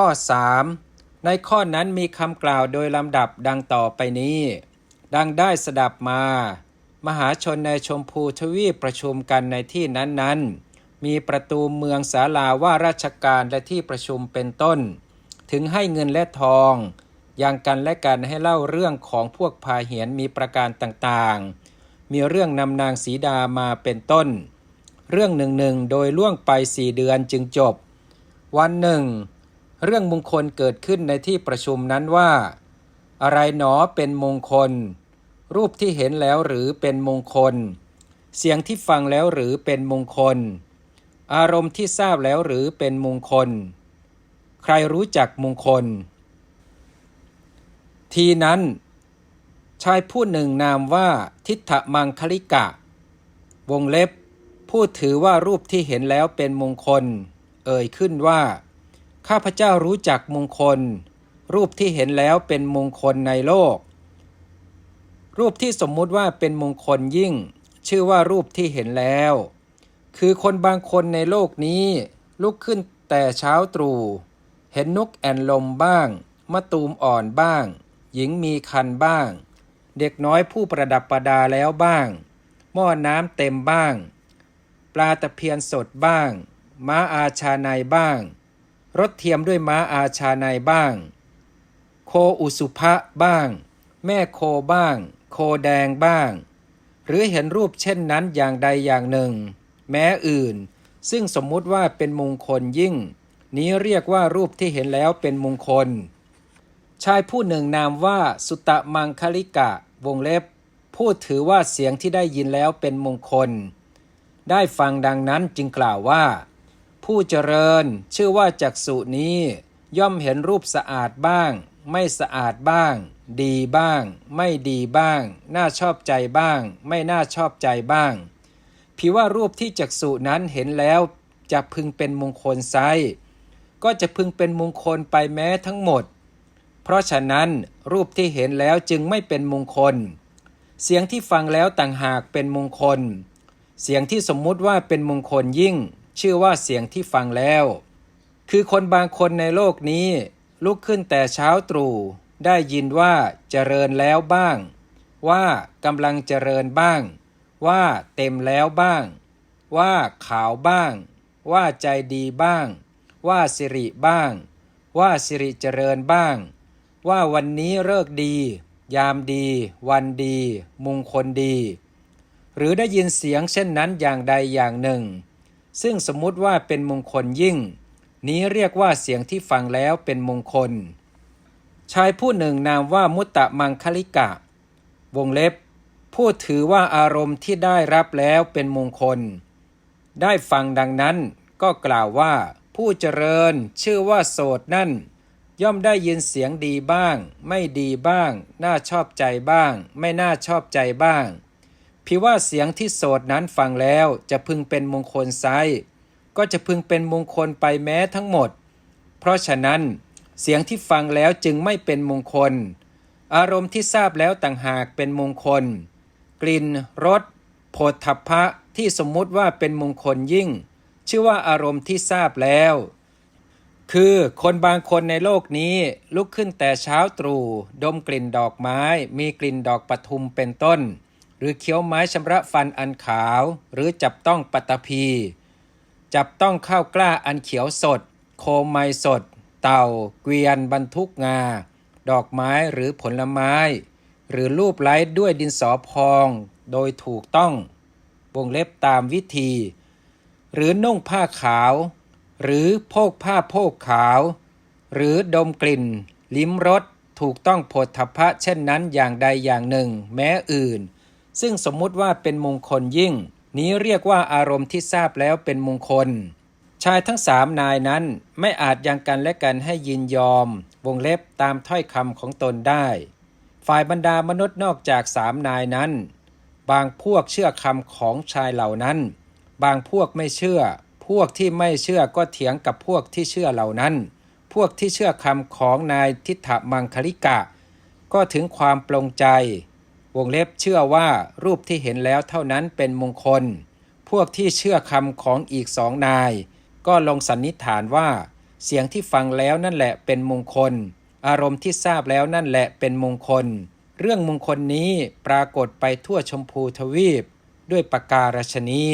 ข้อ 3 ในข้อนั้นมีคำกล่าวโดยลำดับดังต่อไปนี้ ดังได้สดับมา มหาชนในชมพูทวีปประชุมกันในที่นั้นๆ มีประตูเมืองศาลาว่าราชการและที่ประชุมเป็นต้น ถึงให้เงินและทองอยังกันและกันให้เล่าเรื่องของพวกพาเหียนมีประการต่างๆ มีเรื่องนำนางสีดามาเป็นต้น เรื่องหนึ่งหนึ่งโดยล่วงไปสี่เดือนจึงจบ วันหนึ่ง เรื่องมงคลเกิดขึ้นในที่ประชุมนั้นว่า อะไรหนอเป็นมงคล รูปที่เห็นแล้วหรือเป็นมงคล เสียงที่ฟังแล้วหรือเป็นมงคล อารมณ์ที่ทราบแล้วหรือเป็นมงคล ใครรู้จักมงคล ทีนั้น ชายผู้หนึ่งนามว่าทิฏฐมังคลิกะ วงเล็บ ผู้ถือว่ารูปที่เห็นแล้วเป็นมงคล เอ่ยขึ้นว่า ข้าพเจ้ารู้จักมงคล รูปที่เห็นแล้วเป็นมงคลในโลก รูปที่สมมุติว่าเป็นมงคลยิ่ง ชื่อว่ารูปที่เห็นแล้ว คือคนบางคนในโลกนี้ ลุกขึ้นแต่เช้าตรู่เห็นนกแอ่นลมบ้างมะตูมอ่อนบ้าง หญิงมีคันบ้าง เด็กน้อยผู้ประดับประดาแล้วบ้าง หม้อน้ำเต็มบ้าง ปลาตะเพียนสดบ้าง ม้าอาชาในบ้าง รถเทียมด้วยม้าอาชาในบ้าง โคอุสุภะบ้าง แม่โคบ้าง โคแดงบ้าง หรือเห็นรูปเช่นนั้นอย่างใดอย่างหนึ่ง แม้อื่น ซึ่งสมมุติว่าเป็นมงคลยิ่ง นี้เรียกว่ารูปที่เห็นแล้วเป็นมงคล ชายผู้หนึ่งนามว่าสุตะมังคลิกะ วงเล็บพูดถือว่าเสียงที่ได้ยินแล้วเป็นมงคล ได้ฟังดังนั้นจึงกล่าวว่า ผู้เจริญชื่อว่าจักษุนี้ ย่อมเห็นรูปสะอาดบ้าง ไม่สะอาดบ้าง ดีบ้าง ไม่ดีบ้าง น่าชอบใจบ้าง ไม่น่าชอบใจบ้างพิว่ารูปที่จักษุนั้นเห็นแล้วจะพึงเป็นมงคลไซก็จะพึงเป็นมงคลไปแม้ทั้งหมด เพราะฉะนั้นรูปที่เห็นแล้วจึงไม่เป็นมงคล เสียงที่ฟังแล้วต่างหากเป็นมงคล เสียงที่สมมุติว่าเป็นมงคลยิ่ง ชื่อว่าเสียงที่ฟังแล้ว คือคนบางคนในโลกนี้ ลุกขึ้นแต่เช้าตรู่ได้ยินว่าเจริญแล้วบ้าง ว่ากำลังเจริญบ้าง ว่าเต็มแล้วบ้าง ว่าขาวบ้าง ว่าใจดีบ้าง ว่าสิริบ้าง ว่าสิริเจริญบ้าง ว่าวันนี้เลิกดี ยามดี วันดี มุงคลดี หรือได้ยินเสียงเช่นนั้นอย่างใดอย่างหนึ่ง ซึ่งสมมุติว่าเป็นมงคลยิ่ง นี้เรียกว่าเสียงที่ฟังแล้วเป็นมงคล ชายผู้หนึ่งนามว่ามุตตะมังคลิกะ วงเล็บ ผู้ถือว่าอารมณ์ที่ได้รับแล้วเป็นมงคล ได้ฟังดังนั้นก็กล่าวว่า ผู้เจริญชื่อว่าโสดนั่น ย่อมได้ยินเสียงดีบ้าง ไม่ดีบ้าง น่าชอบใจบ้าง ไม่น่าชอบใจบ้าง พิว่าเสียงที่โสดนั้นฟังแล้วจะพึงเป็นมงคลไซก็จะพึงเป็นมงคลไปแม้ทั้งหมด เพราะฉะนั้น เสียงที่ฟังแล้วจึงไม่เป็นมงคล อารมณ์ที่ทราบแล้วต่างหากเป็นมงคล กลิ่นรสโผฏฐัพพะที่สมมุติว่าเป็นมงคลยิ่ง ชื่อว่าอารมณ์ที่ทราบแล้ว คือคนบางคนในโลกนี้ลุกขึ้นแต่เช้าตรู่ดมกลิ่นดอกไม้ มีกลิ่นดอกปทุมเป็นต้น หรือเคี้ยวไม้ชำระฟันอันขาว หรือจับต้องปัตตภีจับต้องข้าวกล้าอันเขียวสด โคมไม้สด เต่า เกวียนบรรทุกงา ดอกไม้หรือผลไม้ หรือรูปไล้ด้วยดินสอพอง โดยถูกต้องวงเล็บตามวิธี หรือนุ่งผ้าขาว หรือโพกผ้าโพกขาว หรือดมกลิ่น ลิ้มรสถูกต้องโผฏฐัพพะเช่นนั้นอย่างใดอย่างหนึ่ง แม้อื่น ซึ่งสมมุติว่าเป็นมงคลยิ่ง นี้เรียกว่าอารมณ์ที่ทราบแล้วเป็นมงคล ชายทั้งสามนายนั้นไม่อาจยังกันและกันให้ยินยอม วงเล็บตามถ้อยคำของตนได้ ฝ่ายบรรดามนุษย์นอกจากสามนายนั้น บางพวกเชื่อคำของชายเหล่านั้น บางพวกไม่เชื่อ พวกที่ไม่เชื่อก็เถียงกับพวกที่เชื่อเหล่านั้น พวกที่เชื่อคำของนายทิฏฐมังคลิกะ ก็ถึงความปลงใจ วงเล็บเชื่อว่ารูปที่เห็นแล้วเท่านั้นเป็นมงคล พวกที่เชื่อคำของอีกสองนาย ก็ลงสันนิษฐานว่า เสียงที่ฟังแล้วนั่นแหละเป็นมงคล อารมณ์ที่ทราบแล้วนั่นแหละเป็นมงคล เรื่องมงคลนี้ปรากฏไปทั่วชมพูทวีป ด้วยประการฉนี้